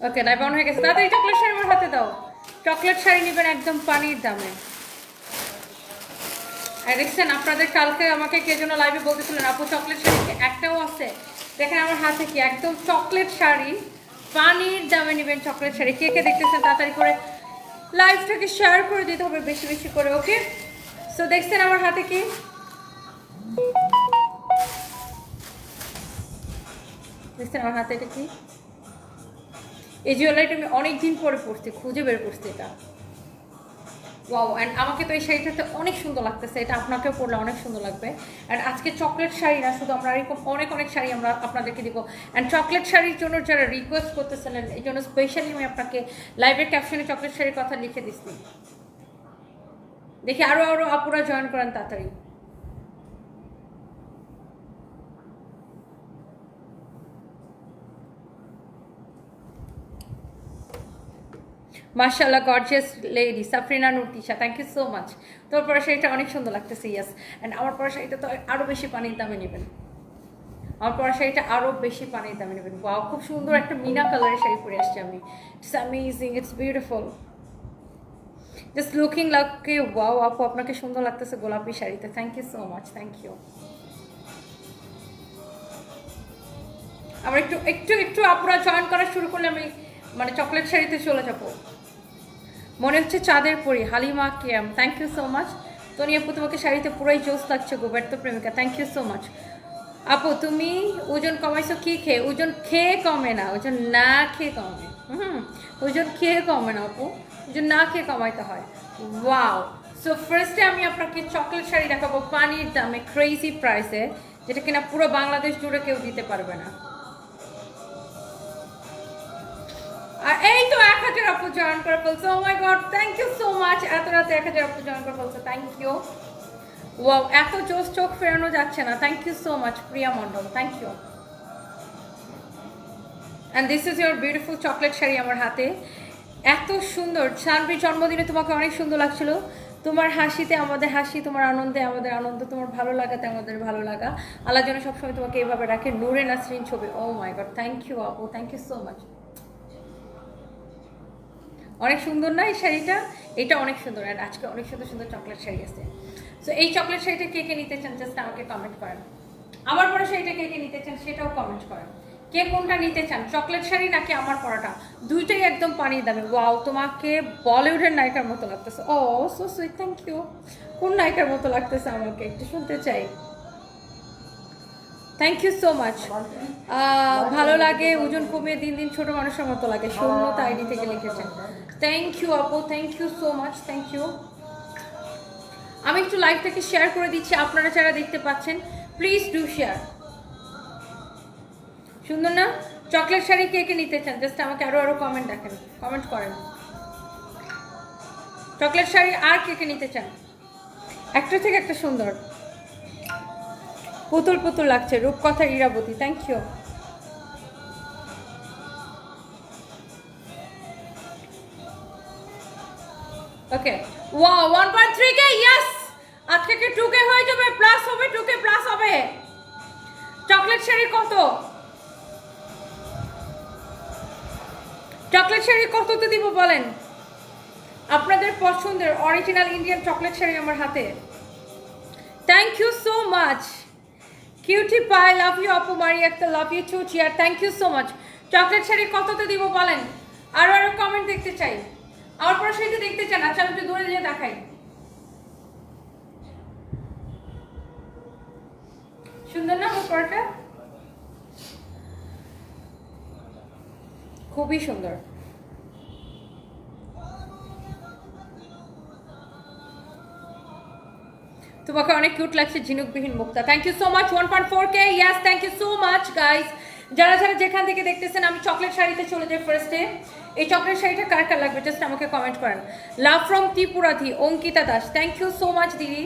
Okay on হয়ে গেছে তাড়াতাড়ি চকলেট শাড়ি আমার হাতে দাও। চকলেট শাড়ি নেবেন একদম পানির দামে। আর দেখছেন, আপনাদের কালকে আমাকে কে যেন লাইভে বলতেছিলেন, আপু চকলেট শাড়ি একটাও আছে। দেখেন আমার হাতে কি? একদম চকলেট শাড়ি। পানির দামে নেবেন চকলেট শাড়ি। কে কে দেখতেছেন, তাড়াতাড়ি করে লাইভটাকে শেয়ার করে দিতে হবে বেশি বেশি করে ওকে সো দেখছেন আমার হাতে কি? দেখছেন আমার হাতে এটা কি? এই জুয়েলারিটা আমি অনেক দিন পরে পরছি খুঁজে বের করছি এটা। ওয়াও অ্যান্ড আমাকে তো এই শাড়িটাতে অনেক সুন্দর লাগতেছে, এটা আপনাকেও পরলে অনেক সুন্দর লাগবে। অ্যান্ড আজকে চকলেট শাড়ি না, শুধু আমরা এরকম অনেক অনেক শাড়ি আমরা আপনাদেরকে দিব। অ্যান্ড চকলেট শাড়ির জন্য যারা রিকোয়েস্ট করতেছিলেন, এই জন্য স্পেশালি আমি আপনাকে লাইভের ক্যাপশনে চকলেট শাড়ির কথা লিখে দিচ্ছি। দেখি আরও আরও আপুরা জয়েন করেন তাড়াতাড়ি। মার্শাল্লাহ gorgeous lady Safrina Nurtisha thank you so much তোর পরে শাড়িটা অনেক সুন্দর লাগতেছে ইয়াস অ্যান্ড আমার পরে শাড়িটা তো আরও বেশি পানির দামে নেবেন। আমার পরে শাড়িটা আরও বেশি পানির দামে নেবেন। ওয়াও খুব সুন্দর একটা মিনা কালারের শাড়ি পরে আসছি আমি। It's amazing it's beautiful just looking like wow আপু, আপনাকে সুন্দর লাগতেছে গোলাপি শাড়িতে। Thank you so much thank you আমার একটু একটু একটু আপুরা জয়েন করা শুরু করলে আমি মানে চকলেট শাড়িতে চলে যাব। মনে হচ্ছে চাঁদের পরি, Halima Keyam. Thank you so much Toni আপু তোমাকে শাড়িতে পুরোই জোস লাগছে গো ব্যর্থ প্রেমিকা। থ্যাংক ইউ সো মাচ আপু, তুমি ওজন কমাইছো, কি খেয়ে? ওজন খেয়ে কমে না, ওজন না খেয়ে কমে। হুম, ওজন খেয়ে কমে না আপু। ওজন না খেয়ে কমাইতে হয়। ওয়াও সো ফার্স্টে আমি আপনাকে চকলেট শাড়ি দেখাবো, পানির দামে ক্রেজি প্রাইসে যেটা কিনা পুরো বাংলাদেশ জুড়ে কেউ দিতে পারবে না। আর এই তো এক হাজার আপু জয়েন করে ফেলছে। ও my god thank you so much এত রাতে এক হাজার আপু জয়েন করে ফেলছে। থ্যাংক ইউ ওয়াও এত জোস চোখ ফেরানো যাচ্ছে না। Thank you so much Priya Mondal thank you and this is your beautiful chocolate sari আমার হাতে। এত সুন্দর। শানবির জন্মদিনে তোমাকে অনেক সুন্দর লাগছিল। তোমার হাসিতে আমাদের হাসি, তোমার আনন্দে আমাদের আনন্দ, তোমার ভালো লাগাতে আমাদের ভালো লাগা। আল্লাহ যেন সবসময় তোমাকে এইভাবে রাখে। নূরে নাসরিন ছবি। Oh my god thank you আপু থ্যাংক ইউ সো মাচ অনেক সুন্দর না এই শাড়িটা? এটা অনেক সুন্দর আর আজকে অনেক সুন্দর সুন্দর চকলেট শাড়ি আছে। সো এই চকলেট শাড়িটা কে কে নিতে চান জাস্ট আমাকে কমেন্ট করেন। আমার পরে শাড়িটা কে কে নিতে চান, সেটাও কমেন্ট করেন। কে কোনটা নিতে চান চকলেট শাড়ি নাকি আমার পরাটা? দুইটাই একদম পানির দামে। ওয়াও তোমাকে বলিউডের নায়িকার মতো লাগতেছে। Oh so sweet thank you কোন নায়িকার মতো লাগতেছে আমাকে? একটু শুনতে চাই। থ্যাংক ইউ সো মাচ ভালো লাগে, ওজন কমিয়ে দিন দিন ছোট মানুষের মতো লাগে। শূন্যতা আইডি থেকে লিখেছেন থ্যাংক ইউ আপু thank you so much thank you আমি একটু লাইভটাকে শেয়ার করে দিচ্ছি, আপনারা যারা দেখতে পাচ্ছেন প্লিজ ডু শেয়ার সুন্দর না? চকলেট শাড়ি কে কে নিতে চান? জাস্ট আমাকে আরও আরও কমেন্ট দেখেন কমেন্ট করেন। চকলেট শাড়ি আর কে কে নিতে চান? একটা থেকে একটা সুন্দর। পুতুল পুতুল লাগছে, রূপকথা ইরাবতী থ্যাংক ইউ ওকে ওয়া one point three K yes আজকে কি টু কে হয়ে যাবে? প্লাস হবে টু কে প্লাস হবে। চকলেট শাড়ি কত? চকলেট শাড়ি কততে দিব বলেন? আপনাদের পছন্দের অরিজিনাল ইন্ডিয়ান চকলেট শাড়ি আমার হাতে। Thank you so much cutie pie love you আপু মারি একটা love you too chair thank you so much chocolate sari কততে দিব বলেন? আরও আরও কমেন্ট দেখতে চাই। আমার পরে সেইটা দেখতে চান আচ্ছা আমি একটু দূরে দিয়ে দেখাই। সুন্দর না আমার খুবই সুন্দর। তোমাকে অনেক কিউট লাগছে, ঝিনুকবিহীন মুক্তা। Thank you so much one point four K yes thank you so much guys যারা যারা যেখান থেকে দেখতেছেন, আমি চকলেট শাড়িতে চলে যাই ফার্স্টে এই চকলেট শাড়িটা কার কার লাগবে? জাস্ট আমাকে কমেন্ট করেন। Love from ত্রিপুরাধি Ankita Das. Thank you so much দিদি।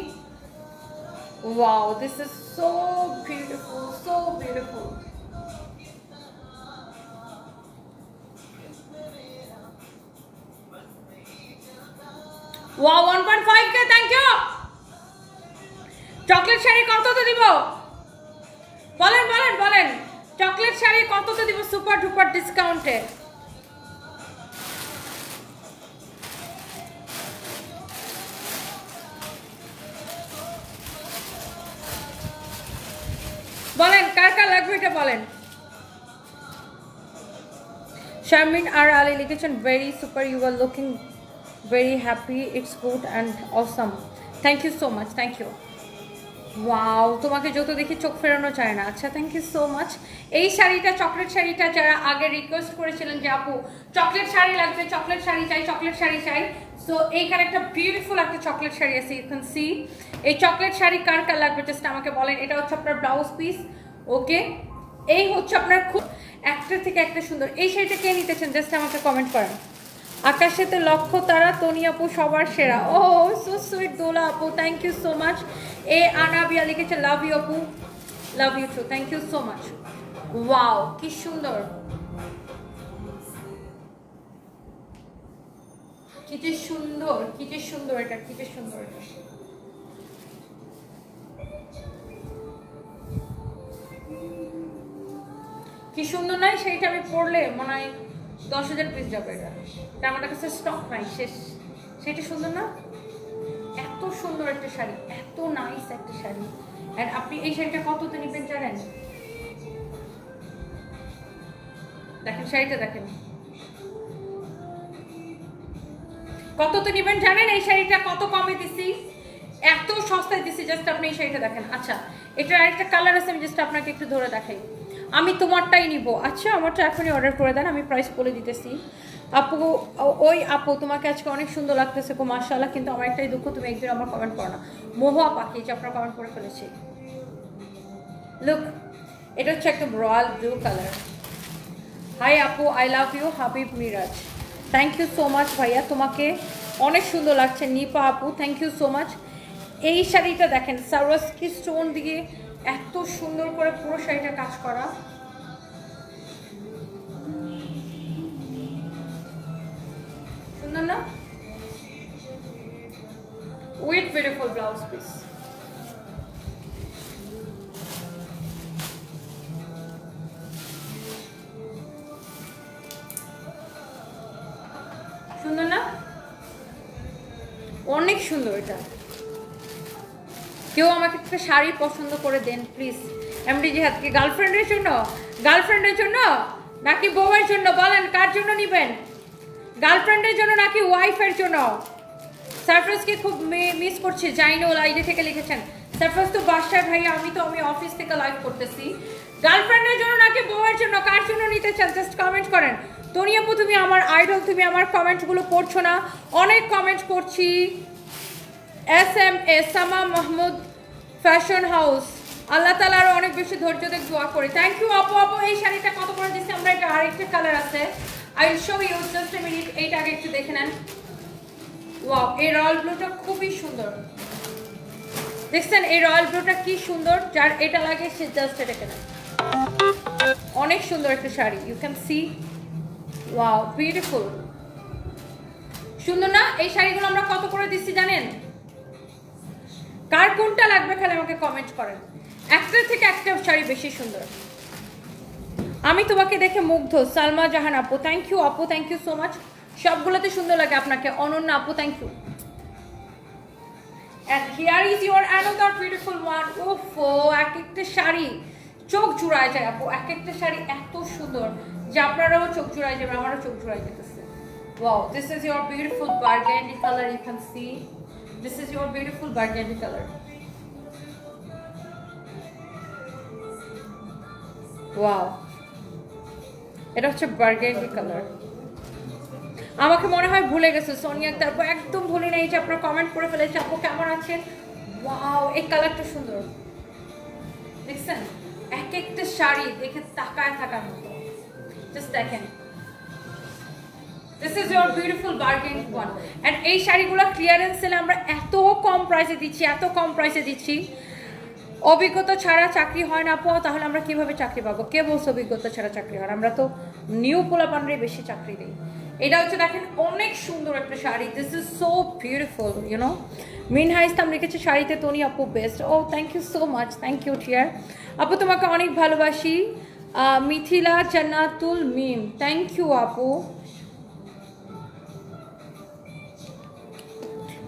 Wow this is so beautiful so beautiful five K thank you chocolate sari কততে দিব? বলেন বলেন বলেন। চকলেট শাড়ি কততে দিব সুপার ডুপার ডিসকাউন্টে? বলেন, কার কার লাগবে এটা বলেন। শারমিন আর আলী লিখেছেন very super you are looking very happy it's good and awesome thank you so much thank you wow তোমাকে যত দেখি চোখ ফেরানো চায় না। আচ্ছা থ্যাংক ইউ সো মাচ এই শাড়িটা চকলেট শাড়িটা যারা আগে রিকোয়েস্ট করেছিলেন যে, আপু চকলেট শাড়ি লাগবে চকলেট শাড়ি চাই চকলেট শাড়ি চাই। সো এইখানে একটা বিউটিফুল একটা চকলেট শাড়ি আছে ইউ ক্যান সি এই চকলেট শাড়ি কার কার লাগবে জাস্ট আমাকে বলেন। এটা হচ্ছে আপনার ব্লাউজ পিস ওকে এই হচ্ছে আপনার খুব একটা থেকে একটা সুন্দর। এই শাড়িটা কে নিতেছেন? জাস্ট আমাকে কমেন্ট করেন। আকাশেতে লক্ষ্য তারা, তনি আপু সবার সেরা। ও সো সুইট দোলা আপু থ্যাংক ইউ সো মাচ এ আনাবিয়া লিখেছে লাভ ইউ আপু love you too thank you so much wow কি সুন্দর। কি যে সুন্দর, কি যে সুন্দর এটা, কি যে সুন্দর কি সুন্দর নয় সেইটা আমি পড়লে মনে হয় দশ হাজার পিস যাবে এটা। আমার কাছে স্টক নাই, শেষ। সেটা সুন্দর না? এত সুন্দর একটা শাড়ি, এত নাইস একটা শাড়ি। অ্যান্ড আপনি এই শাড়িটা কততে নেবেন জানেন? দেখেন, শাড়িটা দেখেন। কততে নেবেন জানেন এই শাড়িটা? কত কমে দিছি? এত সস্তায় দিছি জাস্ট আপনি এই শাড়িটা দেখেন। আচ্ছা এটার আরেকটা কালার আছে, আমি জাস্ট আপনাকে একটু ধরে দেখাই। আমি তোমারটাই নিব। আচ্ছা আমারটা এখনই অর্ডার করে দেন, আমি প্রাইস বলে দিতেছি। আপু ওই আপু, তোমাকে আজকে অনেক সুন্দর লাগতেছে গো মাশাআল্লাহ, কিন্তু আমার একটাই দুঃখ, তুমি একদিন আমার কমেন্ট করো না। মহুয়া পাখি, যে আপনার কমেন্ট করে ফেলেছি। লুক এটা হচ্ছে একটা রয়্যাল ব্লু কালার হাই আপু I love you Habib Miraj thank you so much ভাইয়া, তোমাকে অনেক সুন্দর লাগছে, নিপা আপু থ্যাংক ইউ সো মাচ এই শাড়িটা দেখেন সারওয়াস্কি স্টোন দিয়ে এত সুন্দর করে পুরো শাড়িটা কাজ করা। ব্লাউজ পিস সুন্দর না? অনেক সুন্দর এটা। কেউ আমাকে একটা শাড়ি পছন্দ করে দেন প্লিজ এমডি জিহাদ, কি গার্লফ্রেন্ডের জন্য? গার্লফ্রেন্ডের জন্য? নাকি বউয়ের জন্য? বলেন, কার জন্য নিবেন? গার্লফ্রেন্ডের জন্য নাকি ওয়াইফের জন্য? সারফরাজকে খুব মিস করছে জাইনুল আইডি থেকে লিখেছেন। সারফরাজ তো বাসায় ভাই, আমি তো, আমি অফিস থেকে লাইভ করতেছি। গার্লফ্রেন্ডের জন্য নাকি বউয়ের জন্য? কার জন্য নিতে চান? জাস্ট কমেন্ট করেন। তনি আপু, তুমি আমার আইডল তুমি আমার কমেন্টগুলো পড়ছো না? অনেক কমেন্ট করছি এস এম এস সামা মাহমুদ ফ্যাশন হাউস আল্লাহ তালা আরও অনেক বেশি ধৈর্য দেখ দোয়া করি। থ্যাংক ইউ আপু আপু, এই শাড়িটা কত করে দিচ্ছি আমরা এটা আরেকটা কালার আছে। I show you just minute এইটা আগে একটু দেখে নেন। এই রয়্যাল ব্লুটা খুবই সুন্দর। দেখছেন, এই রয়্যাল ব্লুটা কি সুন্দর? যার এটা লাগে, সে জাস্ট এটা কেনে। অনেক সুন্দর একটা sari you can see wow beautiful সুন্দর না? এই শাড়িগুলো আমরা কত করে দিচ্ছি জানেন? কার কোনটা লাগবে খালি আমাকে কমেন্ট করেন। একটার থেকে একটা শাড়ি বেশি সুন্দর। আমি তোমাকে দেখে মুগ্ধ। সালমা জাহান আপু থ্যাংক ইউ আপু থ্যাংক ইউ সো মাচ সবগুলোতে সুন্দর লাগে আপনাকে। অনন্য আপু থ্যাংক ইউ চোখ চুড়ায় যায় আপু এক একটা শাড়ি এত সুন্দর। যে আপনারাও চোখ চুড়াই যাবে আমারও চোখ চুড়াই যেতেছে। Wow this is your beautiful burgundy colour you can see this is beautiful burgundy colour wow এটা হচ্ছে বার্গেন্ডি কালার আমাকে মনে হয় ভুলে গেছে, সোনিয়া। তারপর একদম ভুলি নাই যে আপনার কমেন্ট করে ফেলেছে, আপু, কেমন আছেন? ওয়াও এই কালারটা সুন্দর। দেখছেন? এক একটা শাড়ি দেখে তাকায় থাকার মতো। জাস্ট দেখেন। This is your beautiful burgundy one and এই শাড়িগুলো ক্লিয়ারেন্স সেলে আমরা এত কম প্রাইসে দিচ্ছি, এত কম প্রাইসে দিচ্ছি। অভিজ্ঞতা ছাড়া চাকরি হয় না পাওয়া তাহলে আমরা কীভাবে চাকরি পাবো? কে বলছে অভিজ্ঞতা ছাড়া চাকরি হয় না? আমরা তো নিউ পোলাপানরে বেশি চাকরি দিই। এটা হচ্ছে দেখেন, অনেক সুন্দর একটা sari. This is so beautiful you know you know Minha Islam লিখেছে, শাড়িতে তনি আপু best O thank you so much thank you টিয়ার আপু, তোমাকে অনেক ভালোবাসি। মিথিলা জান্নাতুল মিম থ্যাংক ইউ আপু।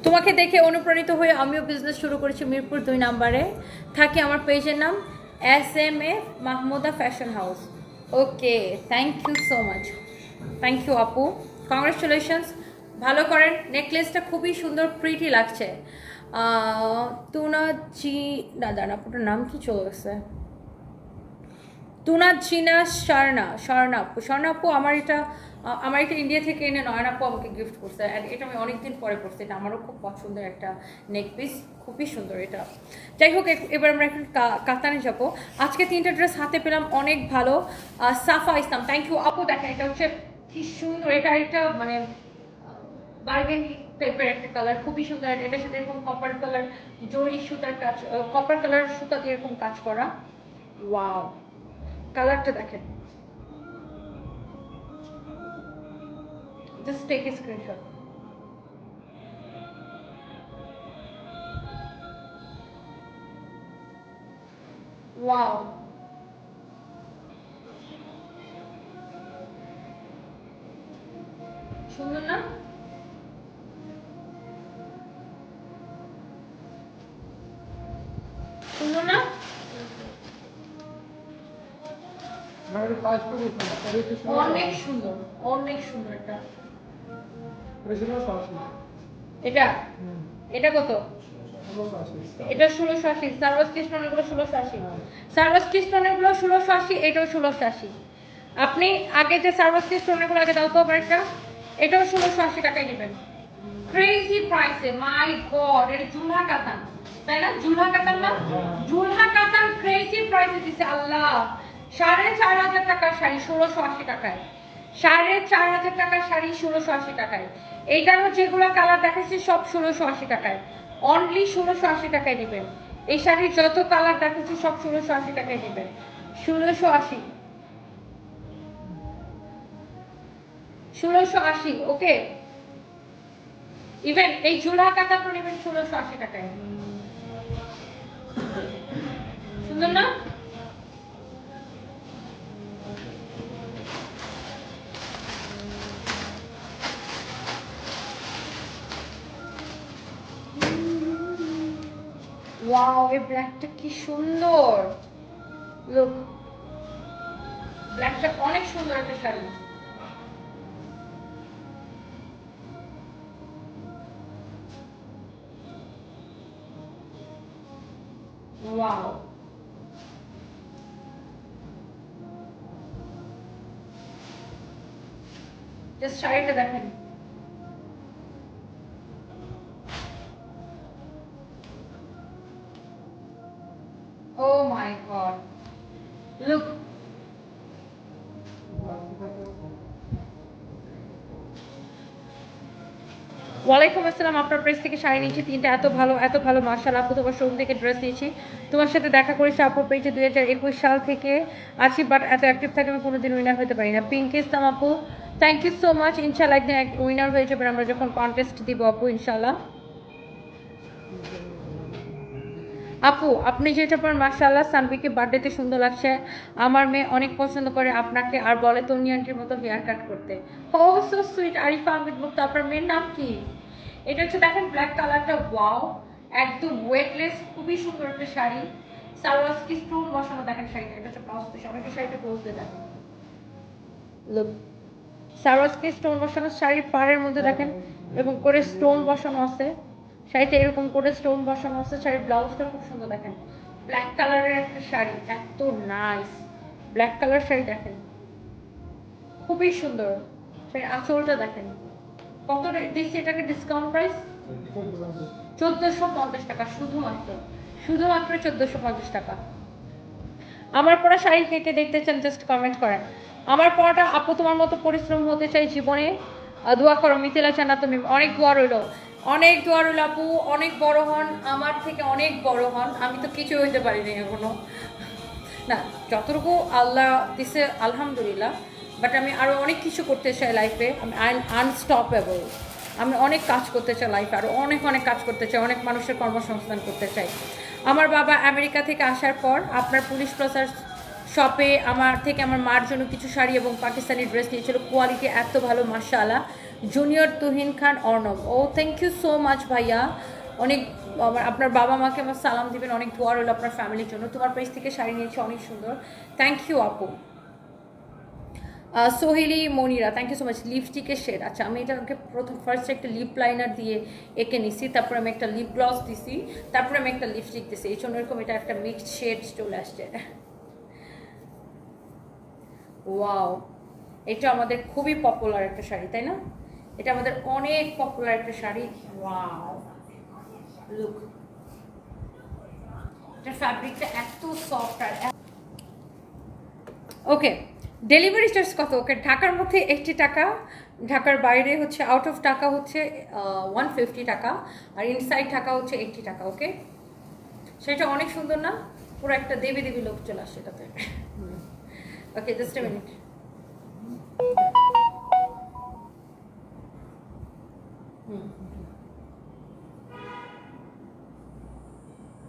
তোমাকে দেখে অনুপ্রাণিত হয়ে আমিও বিজনেস শুরু করেছি মিরপুর দুই নাম্বারে। থাকি আমার পেজের নাম S M A Mahmuda fashion house okay thank you so much thank you আপু কংগ্রেচুলেশনস ভালো করেন। নেকলেসটা খুবই সুন্দর প্রিটি লাগছে। তুনা জি না, দাঁড়া আপুটার নাম কি চলে গেছে? তুনা চিনা স্বর্ণা স্বর্ণা আপু। স্বর্ণা আপু, আমার এটা আমার এটা ইন্ডিয়া থেকে এনে নয়ন আপু আমাকে গিফট করছে। অ্যান্ড এটা আমি অনেকদিন পরে পড়ছি এটা আমারও খুব পছন্দের একটা নেক পিস খুবই সুন্দর এটা। যাই হোক এবার আমরা এখন কাতানে যাব। আজকে তিনটা ড্রেস হাতে পেলাম, অনেক ভালো। সাফা ইসলাম থ্যাংক ইউ আপু, দেখেন, এটা হচ্ছে কি সুন্দর এটা একটা মানে বার্গেনি টাইপের একটা কালার খুবই সুন্দর এটার সাথে এরকম কপার কালার জরি সুতার কাজ কপার কালার সুতা দিয়ে এরকম কাজ করা। ওয়াও কালারটা দেখেন। Just take a screenshot wow সুন্দর না? সুন্দর না? অনেক সুন্দর অনেক সুন্দর এটা। এটা? এটা কত? এটা ষোলোশো আশি সার্ভাস কৃষ্ণনেরগুলো ষোলোশো আশি। সার্ভাস কৃষ্ণনেরগুলো ষোলোশো আশি এটাও ষোলোশো আশি। আপনি আগে যে সার্ভাস কৃষ্ণনেরগুলো আগে দাও তো আবার একটা। এটাও ষোলোশো আশি টাকায় নেবেন। ক্রেজি প্রাইসে মাই গড এটা জুলহা কাতান। তাই না? জুলহা কাতান না? জুলহা কাতান ক্রেজি প্রাইসে দিছে আল্লাহ। সাড়ে চার হাজার টাকার শাড়ি ষোলোশো আশি টাকায়। সাড়ে চার হাজার টাকার শাড়ি ষোলোশো আশি টাকায়। এইটারও যেগুলো কালার দেখাচ্ছি সব ষোলোশো আশি টাকায়। অনলি ষোলোশো আশি টাকায় নেবেন। এই শাড়ির যত কালার দেখাচ্ছি সব ষোলোশো আশি টাকায় নেবেন। ষোলোশো আশি। ষোলোশো আশি, ওকে? ইভেন এই জুলহা কাতারও নেবেন ষোলোশো আশি টাকায়। সুন্দর না? ওয়াও এই ব্ল্যাকটা কি সুন্দর। লুক ব্ল্যাকটা অনেক সুন্দর একটা শাড়ি। ওয়াও জাস্ট শাড়িটা দেখেন Oh ওয়ালাইকুম আসসালাম, আপনার প্রেস থেকে শাড়ি নিয়েছি, তিনটা এত ভালো এত ভালো মার্শাল আপু, তোমার শোরুম থেকে ড্রেস নিয়েছি। তোমার সাথে দেখা করেছি আপুর পেয়েছে দুই হাজার একুশ সাল থেকে আছি বাট এত অ্যাক্টিভ থাকে আমি কোনোদিন উইনার হতে পারি না। পিঙ্ক ইসলাম আপু থ্যাংক ইউ সো মাচ ইনশাল্লাহ একদিন উইনার হয়ে যাবেন। আমরা যখন কন্টেস্ট দিব আপু ইনশাল্লাহ আপু, আপনি যেটা পর মাশাআল্লাহ সানভিকে বার্থডেতে সুন্দর লাগছে। আমার মেয়ে অনেক পছন্দ করে আপনাকে, আর বলে তন্নি আন্টির মতো হেয়ার কাট করতে। ও সো সুইট আরিফা আহমেদ মুক্ত, আপনার মেয়ের নাম কি? এটা হচ্ছে দেখেন ব্ল্যাক কালারটা ওয়াও একদম ওয়েটলেস খুবই সুন্দর একটা শাড়ি। সালোয়ার কি স্টোন বসানো দেখেন শাড়িটা, এটা হচ্ছে ব্লাউজ পিস অনেকে শাড়িটা ক্লোজ দিয়ে দেখেন লুক স্টোন বসানো শাড়ির পাড়ের মধ্যে দেখেন এবং করে স্টোন বসানো আছে। শাড়িতে এরকম করে স্টোন বসানো আছে, শাড়ির ব্লাউজটা খুব সুন্দর দেখেন। ব্ল্যাক কালারের একটা শাড়ি, এত নাইস ব্ল্যাক কালার শাড়ি দেখেন। খুবই সুন্দর। শাড়ির আঁচলটা দেখেন। কত দিচ্ছি এটাকে ডিসকাউন্ট প্রাইস চোদ্দোশো পঞ্চাশ টাকা, শুধুমাত্র। শুধুমাত্র চোদ্দোশো পঞ্চাশ টাকা। আমার পরা শাড়ি কেটে দেখতে চান জাস্ট কমেন্ট করেন। আমার পরাটা আপু তোমার মতো পরিশ্রম হতে চাই জীবনে। দোয়া করো, মিথিলা চানা তুমি অনেক দোয়া রইল। অনেক দোয়া রইল আপু, অনেক বড় হন, আমার থেকে অনেক বড় হন। আমি তো কিছু হইতে পারিনি এখনও। না, যতটুকু আল্লাহ দিছে, আলহামদুলিল্লাহ। বাট আমি আরও অনেক কিছু করতে চাই লাইফে আমি আনস্টপেবল আমি অনেক কাজ করতে চাই লাইফে আরও অনেক অনেক কাজ করতে চাই, অনেক মানুষের কর্মসংস্থান করতে চাই। আমার বাবা আমেরিকা থেকে আসার পর আপনার পুলিশ প্রচার শপে আমার থেকে আমার মার জন্য কিছু শাড়ি এবং পাকিস্তানি ড্রেস নিয়েছিল কোয়ালিটি এত ভালো মার্শাল্লাহ junior Tuhin Khan, Arnab. Oh thank you so much ভাইয়া। অনেক আপনার বাবা মাকে আমার সালাম দিবেন। অনেক দোয়া রইল আপনার ফ্যামিলির জন্য। তোমার পেজ থেকে শাড়ি নিয়েছি, অনেক সুন্দর। থ্যাংক ইউ আপু। Soheli Monira thank you so much লিপস্টিকের শেড আচ্ছা আমি এটা এটাকে প্রথম ফার্স্ট একটা লিপ লাইনার দিয়ে এঁকে নিছি, তারপরে আমি একটা লিপ গ্লস দিছি, তারপরে আমি একটা লিপস্টিক দিছি। এই জন্য এরকম এটা একটা মিক্সড শেড চলে আসছে। ওয়াও এটা আমাদের খুবই পপুলার একটা শাড়ি, তাই না? এটা আমাদের অনেক পপুলার একটা শাড়ি। লুক এটা ফ্যাব্রিকটা এত সফট আর ওকে ডেলিভারি চার্জ কত? ওকে ঢাকার মধ্যে এইটটি টাকা, ঢাকার বাইরে হচ্ছে আউট অফ টাকা হচ্ছে ওয়ান ফিফটি টাকা, আর ইনসাইড টাকা হচ্ছে এইটটি টাকা ওকে সেটা অনেক সুন্দর না? পুরো একটা দেবী দেবী লোক চলে আসছে এটাতে। Okay just minute hmm.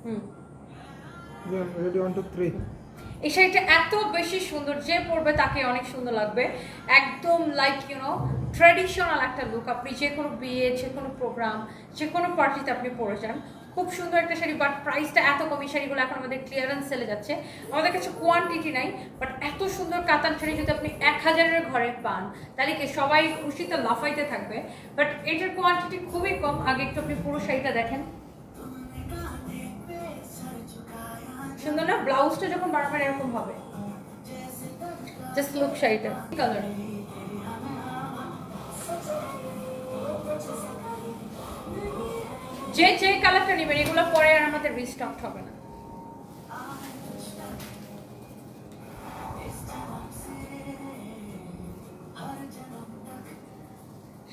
Hmm. Ready one two three এই শাড়িটা এত বেশি সুন্দর, যে পরবে তাকে অনেক সুন্দর লাগবে। একদম লাইক ইউনো ট্র্যাডিশনাল একটা লুক আপনি যে কোনো বিয়ে, যে কোনো প্রোগ্রাম যে কোনো পার্টিতে আপনি পরে যান, খুব সুন্দর একটা শাড়ি বাট প্রাইসটা এত কম। এই শাড়িগুলো এখন আমাদের ক্লিয়ারেন্স সেলে যাচ্ছে। আমাদের কাছে কোয়ান্টিটি নাই বাট এত সুন্দর কাতান শাড়ি যদি আপনি এক হাজারের ঘরে পান, তাহলে কি সবাই খুশিতে লাফাইতে থাকবে? বাট এটার কোয়ান্টিটি খুবই কম। আগে একটু আপনি পুরো শাড়িটা দেখেন। সুন্দর না? ব্লাউজটা যখন বারবার এরকম হবে। জাস্ট লুক শাড়িটা। কালার যে যে কালারটা নেবেন, এগুলো পরে আর আমাদের রিস্টক হবে না।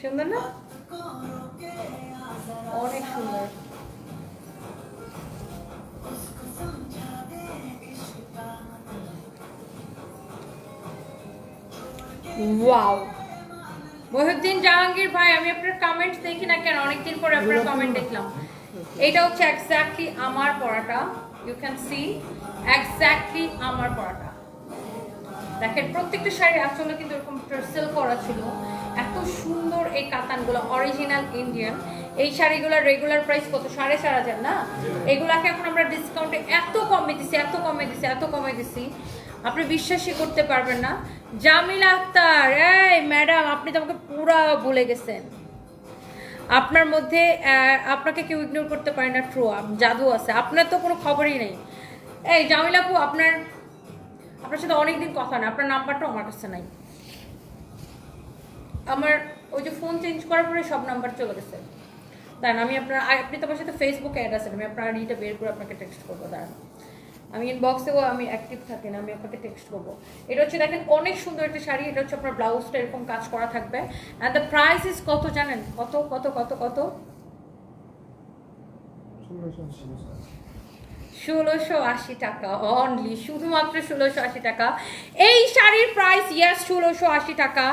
সুন্দর না? অনেক সুন্দর। ওয়াও মহিউদ্দিন জাহাঙ্গীর ভাই আমি আপনার কমেন্ট দেখি না কেন? অনেকদিন পরে আপনার কমেন্ট দেখলাম। এটা হচ্ছে এক্স্যাক্টলি আমার পড়াটা। ইউ ক্যান সি এক্স্যাক্টলি আমার পড়াটা। দেখেন প্রত্যেকটা শাড়ি আসলে কিন্তু এরকম টার্সেল করা ছিল। এত সুন্দর এই কাতানগুলো অরিজিনাল ইন্ডিয়ান এই শাড়িগুলোর রেগুলার প্রাইস কত? সাড়ে চার হাজার না? এগুলাকে এখন আমরা ডিসকাউন্টে এত কমে দিছি, এত কমে দিছি, এত কমে দিছি। আপনি বিশ্বাসই করতে পারবেন না। জামিল আক্তার, এই ম্যাডাম আপনি তো আমাকে পুরা ভুলে গেছেন। আপনার মধ্যে আপনাকে কেউ ইগনোর করতে পারে না ট্রু জাদু আছে। আপনার তো কোনো খবরই নেই। এই জামিল আপু, আপনার আপনার সাথে অনেকদিন কথা না, আপনার নাম্বারটাও আমার কাছে নাই। আমার ওই যে ফোন চেঞ্জ করার পরে সব নাম্বার চলে গেছে। দাঁড়ান, আমি আপনার আপনি তো আমার সাথে ফেসবুকে অ্যাড আছেন, আমি আপনার আইডিটা বের করে আপনাকে টেক্সট করব, দাঁড়ান। আমি ইনবক্সেও আমি অ্যাক্টিভ থাকি না, আমি আপনাকে টেক্সট করব। এটা হচ্ছে দেখেন, অনেক সুন্দর একটা শাড়ি, এটা হচ্ছে আপনার ব্লাউজটা এরকম কাজ করা থাকবে। অ্যান্ড দ্য প্রাইস ইজ কত জানেন? কত কত কত কত? ষোলোশো আশি টাকা অনলি শুধুমাত্র ষোলোশো আশি টাকা। এই শাড়ির প্রাইস ইয়াস ষোলোশো আশি টাকা।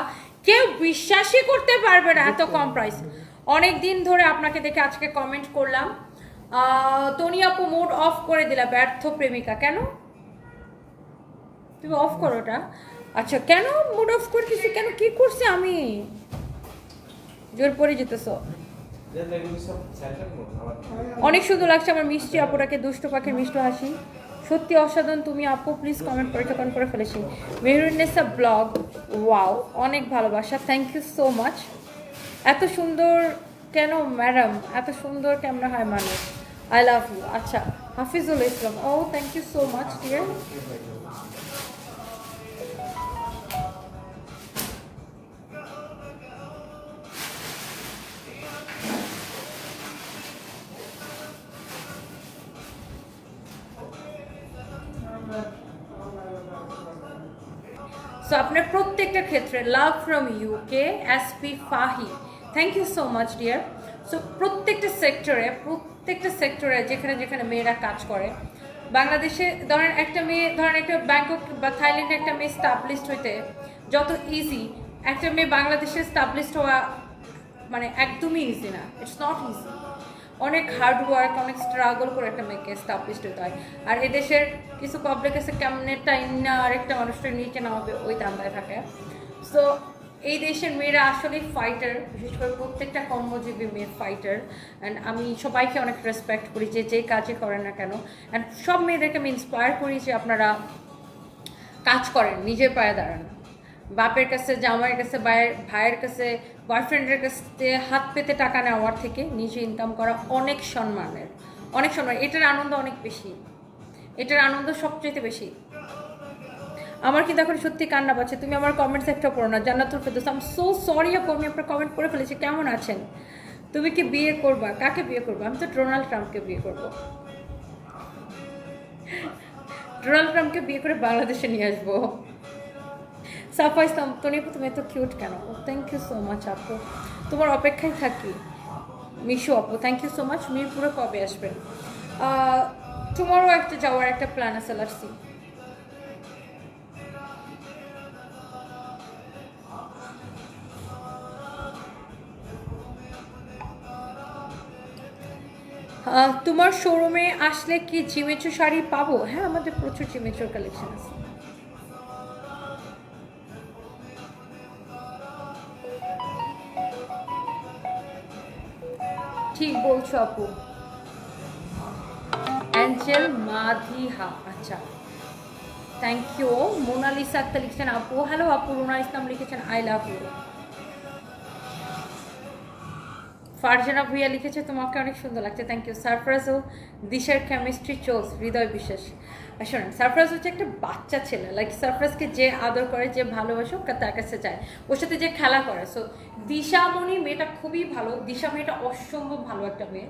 কেউ বিশ্বাসই করতে পারবে না এত কম প্রাইস অনেক দিন ধরে আপনাকে দেখে আজকে কমেন্ট করলাম। তনি আপু মুড অফ করে দিলা, ব্যর্থ প্রেমিকা। কেন? তুমি অফ করো ওটা। আচ্ছা কেন মুড অফ করতেছি? কেন, কি করছি আমি? জোর পরে যেতেছো অনেক সুন্দর লাগছে আমার মিষ্টি আপুরাকে দুষ্ট পাখির মিষ্টি হাসি। সত্যি অসাধারণ। তুমি আপু প্লিজ কমেন্ট করে কমেন্ট করে ফেলেছি। মেহরুন্নেসা ব্লগ ওয়াও অনেক ভালোবাসা। থ্যাংক ইউ সো মাচ এত সুন্দর কেন ম্যাডাম এত সুন্দর ক্যামেরা হয় মানুষ? আই লাভ ইউ আচ্ছা Hafizul Islam, oh thank you so much dear so আপনার প্রত্যেকটা ক্ষেত্রে love from UK S P Fahi thank you so much dear so প্রত্যেকটা সেক্টরে প্রত্যেকটা সেক্টরে যেখানে যেখানে মেয়েরা কাজ করে, বাংলাদেশে ধরেন একটা মেয়ে, ধরেন একটা ব্যাংকক বা থাইল্যান্ডে একটা মেয়ে স্টাবলিশড হইতে যত ইজি একটা মেয়ে বাংলাদেশে স্টাবলিশড হওয়া মানে একদমই ইজি না। ইটস নট ইজি অনেক হার্ড ওয়ার্ক অনেক স্ট্রাগল করে একটা মেয়েকে স্টাবলিশড হতে হয়। আর এদেশের কিছু পাবলিক কেমনে টাইম না আরেকটা মানুষটা নিচে নামাবে, ওই দান্দায় থাকে। সো এই দেশের মেয়েরা আসলে ফাইটার বিশেষ করে প্রত্যেকটা কর্মজীবী মেয়ে ফাইটার অ্যান্ড আমি সবাইকে অনেক রেসপেক্ট করি যে যে কাজে করে না কেন। অ্যান্ড সব মেয়েদেরকে আমি ইন্সপায়ার করি যে আপনারা কাজ করেন, নিজের পায়ে দাঁড়ান। বাপের কাছে, জামাইয়ের কাছে, ভাইয়ের ভাইয়ের কাছে বয়ফ্রেন্ডের কাছে হাত পেতে টাকা নেওয়ার থেকে নিজে ইনকাম করা অনেক সম্মানের। অনেক সম্মান, এটার আনন্দ অনেক বেশি। এটার আনন্দ সবচেয়ে বেশি। আমার কিন্তু এখন সত্যি কান্না পাচ্ছে। তুমি আমার কমেন্টস একটা পড়ো না, Jannatul Ferdous. Um so sorry আপু, আমি আপনার কমেন্ট পড়ে ফেলেছি। কেমন আছেন? তুমি কি বিয়ে করবা? কাকে বিয়ে করব? আমি তো ডোনাল্ড ট্রাম্পকে বিয়ে করব। ডোনাল্ড ট্রাম্পকে বিয়ে করে বাংলাদেশে নিয়ে আসব। সাফা ইসলাম তনি তুমি এত কিউট কেন? থ্যাংক ইউ সো মাচ আপু। তোমার অপেক্ষায় থাকি। মিশু আপু থ্যাংক ইউ সো মাচ মিরপুরে কবে আসবেন? তোমারও একটা যাওয়ার একটা প্ল্যান আছে লাসি তোমার শোরুমে আসলে কি জিমেচু শাড়ি পাবো? হ্যাঁ আমাদের প্রচুর জিমেচুর কালেকশন আছে। ঠিক বলছো আপু। অ্যাঞ্জেল মাধিহা আচ্ছা। থ্যাংক ইউ মোনালিসা আক্তার লিখেছেন আপু। হ্যালো আপু, রুনা ইসলাম লিখেছেন I love you Farzana Bhuiyan লিখেছে, তোমাকে অনেক সুন্দর লাগছে। থ্যাংক ইউ সারফরাজ ও দিশার কেমিস্ট্রি চোস হৃদয় বিশ্বাস। শোনেন, সারফরাজ হচ্ছে একটা বাচ্চা ছেলে। লাইক সারফরাজকে যে আদর করে, যে ভালোবাসে তার কাছে যায়। ওর সাথে যে খেলা করে। সো দিশামণি মেয়েটা খুবই ভালো। দিশা মেয়েটা অসম্ভব ভালো একটা মেয়ে।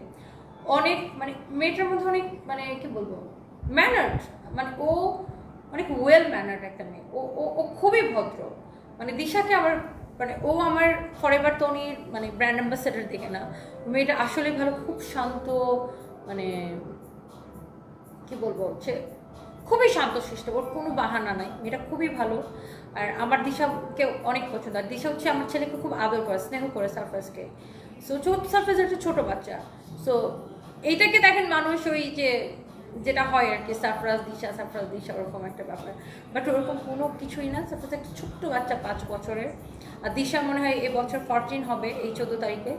অনেক মানে মেয়েটার মধ্যে অনেক মানে কি বলব? ম্যানার্ড মানে ও অনেক ওয়েল ম্যানার্ড একটা মেয়ে। ও- ও খুবই ভদ্র। মানে দিশাকে আমার মানে ও আমার ফরেভার তনির মানে ব্র্যান্ড অ্যাম্বাসেডার দেখে না। মেয়েটা আসলে ভালো, খুব শান্ত মানে কি বলব হচ্ছে খুবই শান্ত শান্তশিষ্ট ওর কোনো বাহানা নাই। মেয়েটা খুবই ভালো। আর আমার দিশাকে অনেক পছন্দ। আর দিশা হচ্ছে আমার ছেলেকে খুব আদর করে, স্নেহ করে সারফাসকে সো ছোট সারফাস একটা ছোটো বাচ্চা। সো এইটাকে দেখেন মানুষ ওই যে, যেটা হয় আর কি সারফরাজ দিশা সারফরাজ দিশা, ওরকম একটা ব্যাপার। বাট ওরকম কোনো কিছুই না। সারফরাজ একটা ছোট্ট বাচ্চা পাঁচ বছরের। আর দিশা মনে হয় এবছর ফরটিন হবে, এই চোদ্দ তারিখে।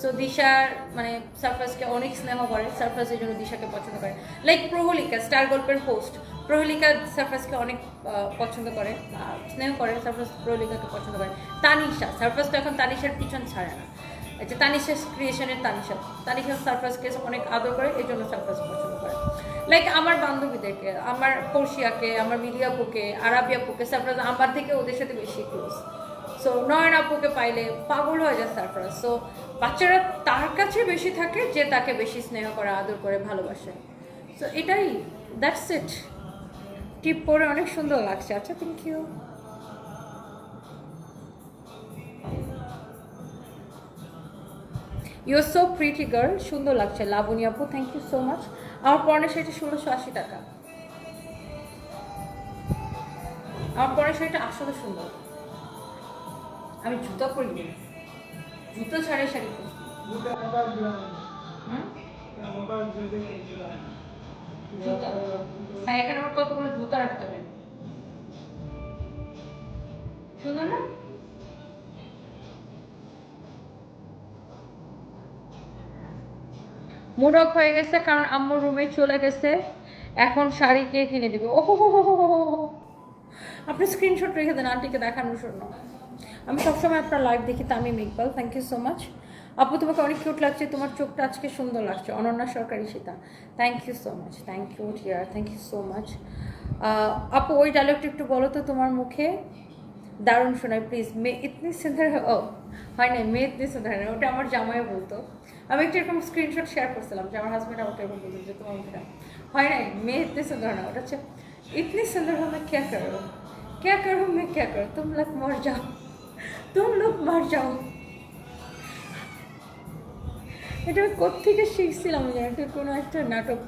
সো দিশার মানে সারফরাজকে অনেক স্নেহ করে এই জন্য দিশাকে পছন্দ করে। লাইক প্রহলিকা, স্টার গল্পের হোস্ট প্রহলিকা সারফরাজকে অনেক পছন্দ করে স্নেহ করে সারফরাজ প্রহলিকাকে পছন্দ করে। তানিশা সারফরাজ তো এখন তানিশার পিছন ছাড়ে না। যে তানিশা ক্রিয়েশনের তানিশা তানিশা সারফরাজকে অনেক আদর করে, এই জন্য সারফরাজ পছন্দ করে। লাইক আমার বান্ধবীদেরকে, আমার পড়শিয়াকে আমার মিডিয়াপুকে আরাবিয়াপুকে সারফরাজ আমার থেকে ওদের সাথে বেশি ক্লোজ সো নয়ন আপুকে পাইলে পাগল হয়ে যায় সারফরাজ সো বাচ্চারা তার কাছে বেশি থাকে যে তাকে বেশি স্নেহ করে, আদর করে, ভালোবাসে। সো এটাই দ্যাটস ইট টিপ পরে অনেক সুন্দর লাগছে। আচ্ছা thank you you so pretty girl সুন্দর লাগছে। লাবণী আপু থ্যাংক ইউ সো মাচ আমার পরনের শাড়িটা ষোলোশো আশি টাকা। আমার পরনের শাড়িটা আসলে সুন্দর। আমি জুতো পরি না। জুতো ছাড়াই শাড়ি পরি হ্যাঁ এখানে আমার কতগুলো জুতা রাখতে হবে? সুন্দর না। মুড অফ হয়ে গেছে কারণ আম্মুর রুমে চলে গেছে। এখন শাড়ি কে কিনে দিবে? ও আপনি স্ক্রিনশট রেখে দেন আন্টিকে দেখানোর জন্য। আমি সবসময় আপনার লাইভ দেখি Tamim Iqbal thank you so much আপু, তোমাকে অনেক কিউট লাগছে, তোমার চোখটা আজকে সুন্দর লাগছে, Ananya Sarkari Sita. Thank you so much thank you dear thank you so much আপু, ওই ডায়লগটা একটু বলো তো তোমার মুখে। দারুণ শোনায় প্লিজ মে ইতনি সুন্দর ও, হয় না মে ইতনি সুন্দর হয় না ওটা আমার জামাইও বলতো। আমি একটু এরকম স্ক্রিনশট শেয়ার করছিলাম, যে আমার হাজব্যান্ড আমাকে এরকম বলতো, যে তোমার মুখটা হয় না মে ইতনি সুন্দর না ওটা হচ্ছে, ইতনি সুন্দর হবে মে ক্যা করো? ক্যা করো মে ক্যা করো? তুম লাগ মর যাও तुम लोग मर जाओ এটা আমি কোত্থেকে শিখছিলাম জানি একটা কোনো একটা নাটক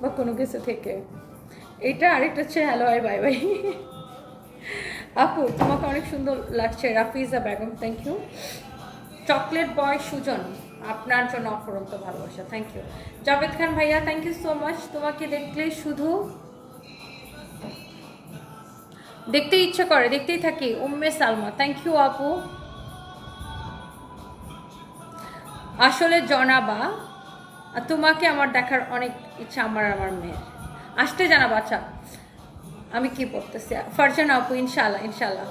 বা কোনো কিছু থেকে এটা আরেকটা হচ্ছে হ্যালো আই বাই বাই আপু তোমাকে অনেক সুন্দর লাগছে Rafiza Begum thank you chocolate boy Sujan আপনার জন্য অফরন্ত ভালোবাসা থ্যাংক ইউ জাভেদ খান ভাইয়া থ্যাংক ইউ সো মাচ তোমাকে দেখলে শুধু দেখতে ইচ্ছে করে, দেখতেই থাকি। উম্মে সালমা থ্যাংক ইউ আপু। আসলে জনাবা তোমাকে আমার দেখার অনেক ইচ্ছা আমার আমার মেয়ের। আসতে জানাব আচ্ছা আমি কি পড়তেছি? ফারজানা আপু ইনশাল্লাহ ইনশাল্লাহ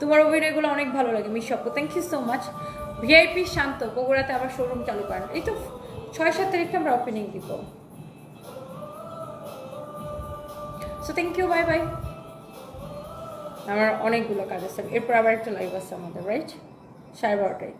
তোমার অভিনয়গুলো অনেক ভালো লাগে মিস আপু thank you so much VIP Shanto, বগুড়াতে আবার শোরুম চালু করেন। এই তো ছয় সাত তারিখে আমরা ওপেনিং দিব। So thank you bye bye আমার অনেকগুলো কাজ আছে। এরপর আবার একটা লাইভ আছে আমাদের রাইট সাড়ে বারোটায়।